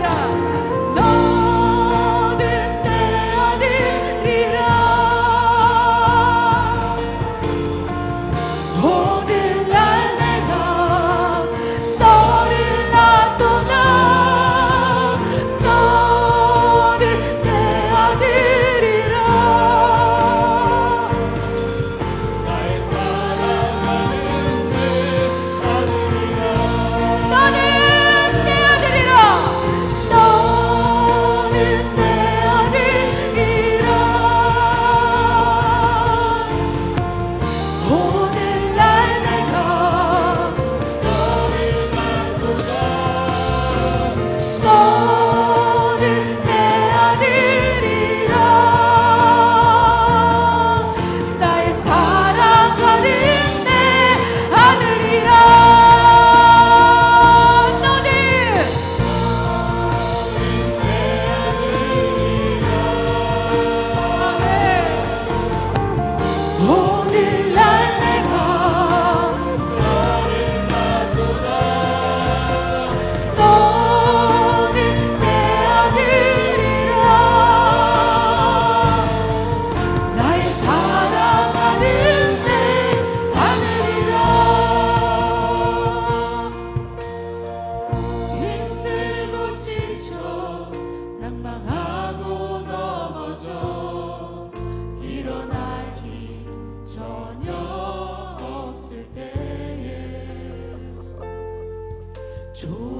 Mira. 出。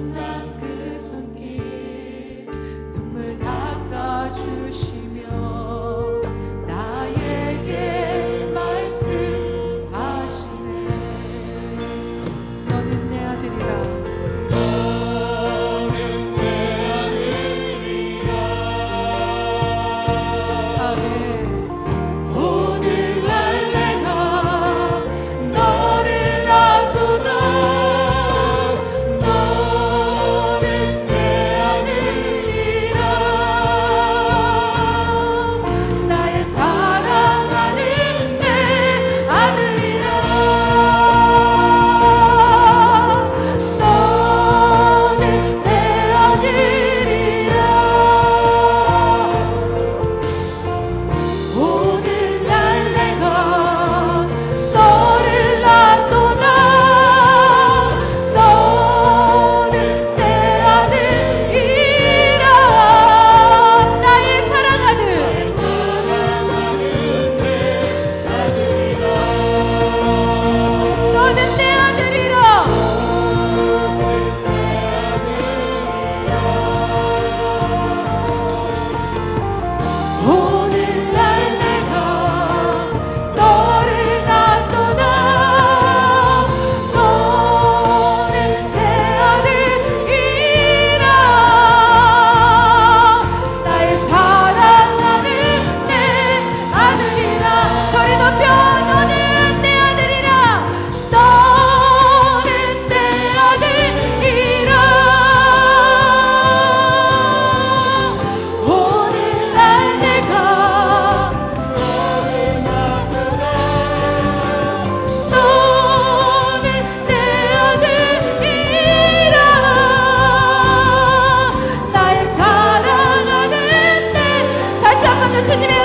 주님의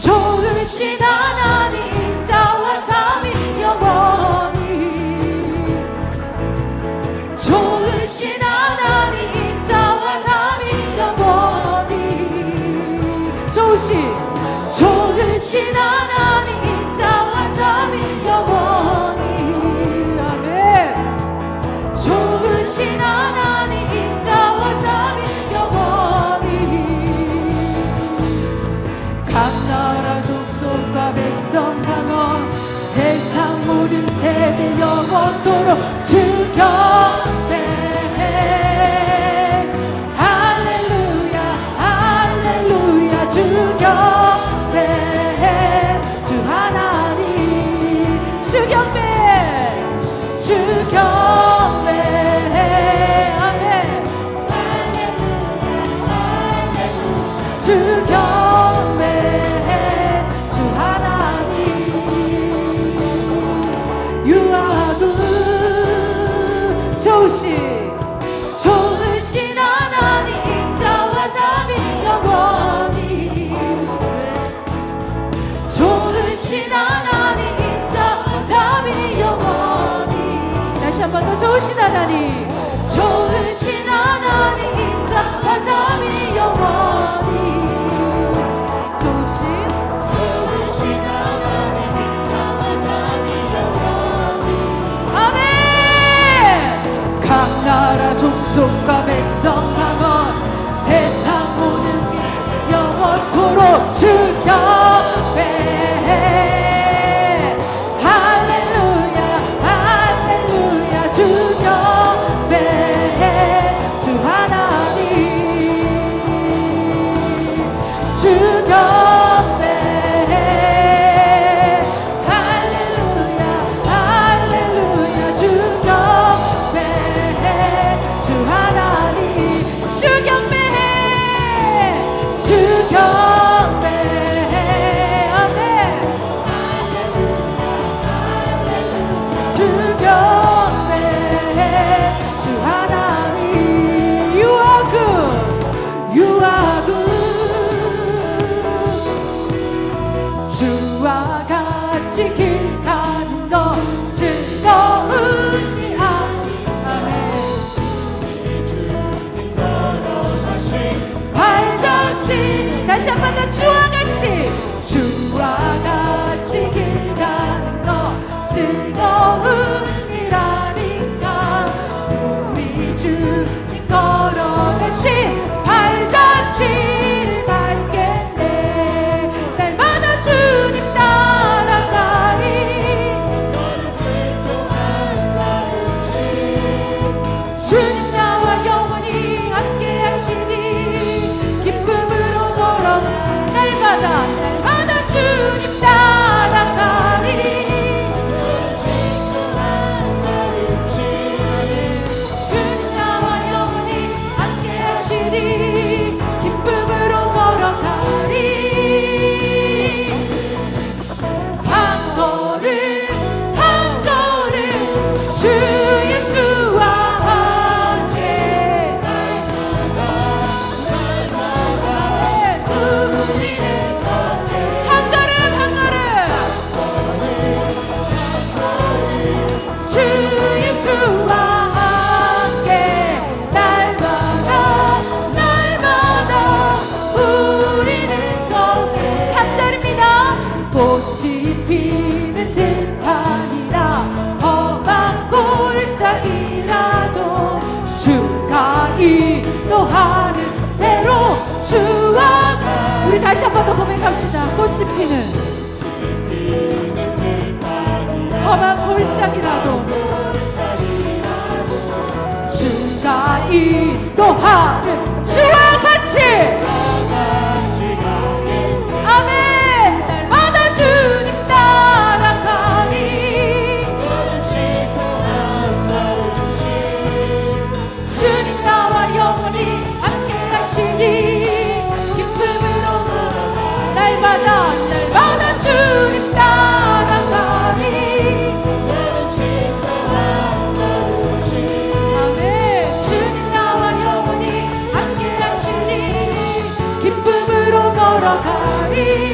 좋으신 하나님 자와 잠이 영원히. 좋으신 하나님 자와 잠이 영원히. 좋으신 좋으신 하나님 자와 잠이 영원히. 백성 영원 세상 모든 세대 영원토록 주경배. 할렐루야 할렐루야 주경배. 주 하나님 주경배 주경. 좋으신 하나님. 좋으신 하나님 인자 화자이 영원히. 좋으신 좋으신 하나님 인자 화잠이 영원히. 아멘! 각 나라 족속과 백성 항원 세상 모든 게 영원토록 주 경배 주와 같이 길 가는 것 즐거운 일 아멘. 발자취 다시 한 번 더 주와 같이 주가 인도하는 대로 주와 우리 다시 한 번 더 고백합시다. 꽃이 피는 험한 골짜기라도 주가 인도하는 주와 같이 り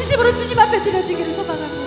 진심으로 주님 앞에 드려지기를 소망합니다.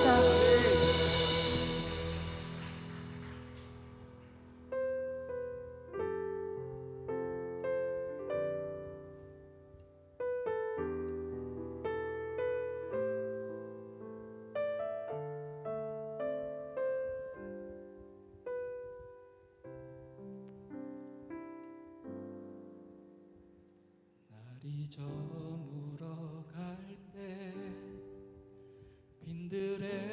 do do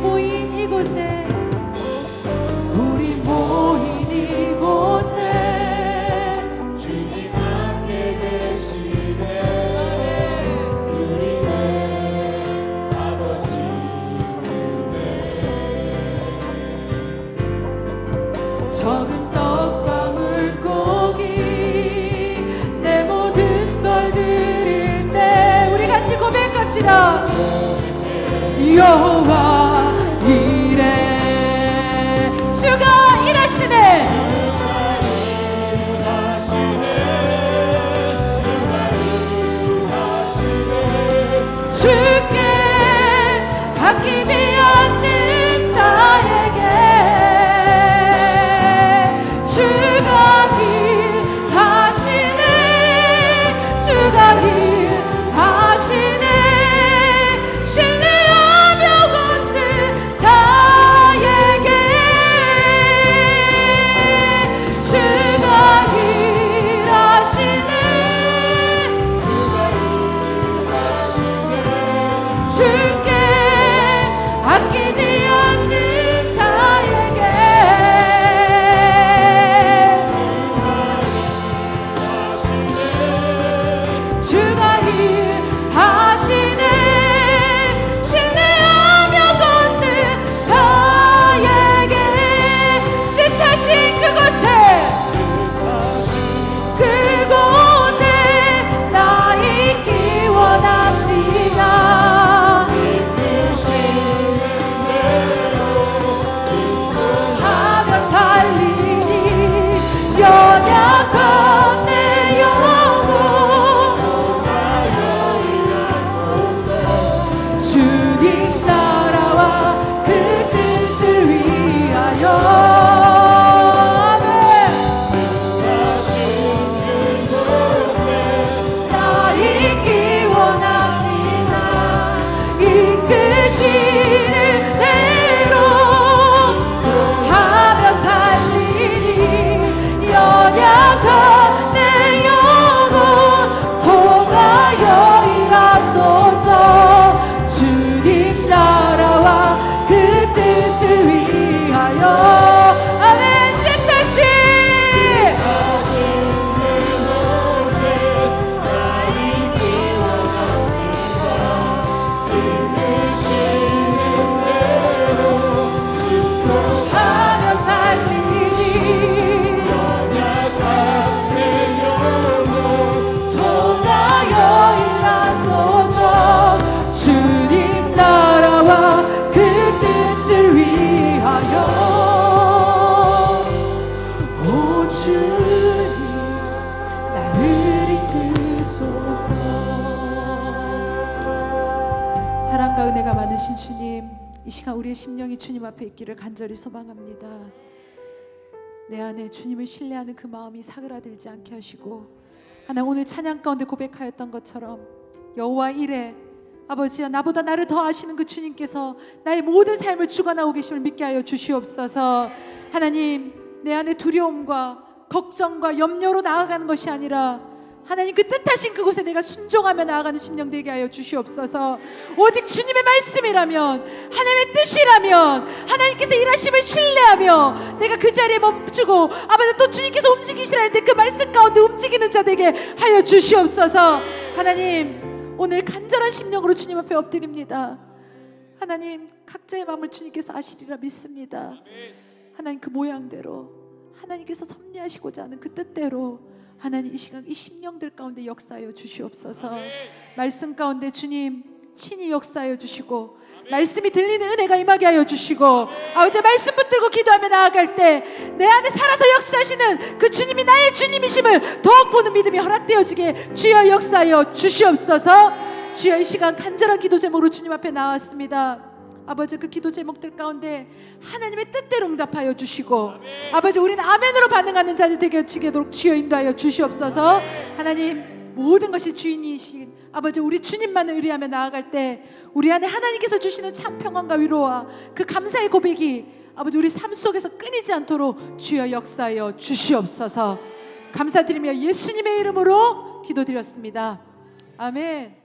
모인 이곳에 우리 모인 이곳에. 주님 함께 계시네. 아멘 우리네 아버지. 은혜 적은 떡과 물고기 내 모든 걸 드릴 때 우리 같이 고백합시다. 여호와 우리의 심령이 주님 앞에 있기를 간절히 소망합니다. 내 안에 주님을 신뢰하는 그 마음이 사그라들지 않게 하시고 하나 오늘 찬양 가운데 고백하였던 것처럼 여호와 이래 아버지여 나보다 나를 더 아시는 그 주님께서 나의 모든 삶을 주관하고 계심을 믿게 하여 주시옵소서 하나님 내 안에 두려움과 걱정과 염려로 나아가는 것이 아니라 하나님 그 뜻하신 그곳에 내가 순종하며 나아가는 심령 되게 하여 주시옵소서. 오직 주님의 말씀이라면 하나님의 뜻이라면 하나님께서 일하심을 신뢰하며 내가 그 자리에 멈추고 아버지 또 주님께서 움직이시라 할 때 그 말씀 가운데 움직이는 자 되게 하여 주시옵소서. 하나님 오늘 간절한 심령으로 주님 앞에 엎드립니다. 하나님 각자의 마음을 주님께서 아시리라 믿습니다. 하나님 그 모양대로 하나님께서 섭리하시고자 하는 그 뜻대로 하나님 이 시간 이 심령들 가운데 역사하여 주시옵소서. 말씀 가운데 주님 친히 역사하여 주시고 말씀이 들리는 은혜가 임하게 하여 주시고 아버지 말씀 붙들고 기도하며 나아갈 때 내 안에 살아서 역사하시는 그 주님이 나의 주님이심을 더욱 보는 믿음이 허락되어지게 주여 역사하여 주시옵소서. 주여 이 시간 간절한 기도 제목으로 주님 앞에 나왔습니다. 아버지 그 기도 제목들 가운데 하나님의 뜻대로 응답하여 주시고 아버지 우리는 아멘으로 반응하는 자들 되게 지게도록 주여 인도하여 주시옵소서. 하나님 모든 것이 주인이신 아버지 우리 주님만을 의리하며 나아갈 때 우리 안에 하나님께서 주시는 참 평안과 위로와 그 감사의 고백이 아버지 우리 삶 속에서 끊이지 않도록 주여 역사하여 주시옵소서. 감사드리며 예수님의 이름으로 기도드렸습니다. 아멘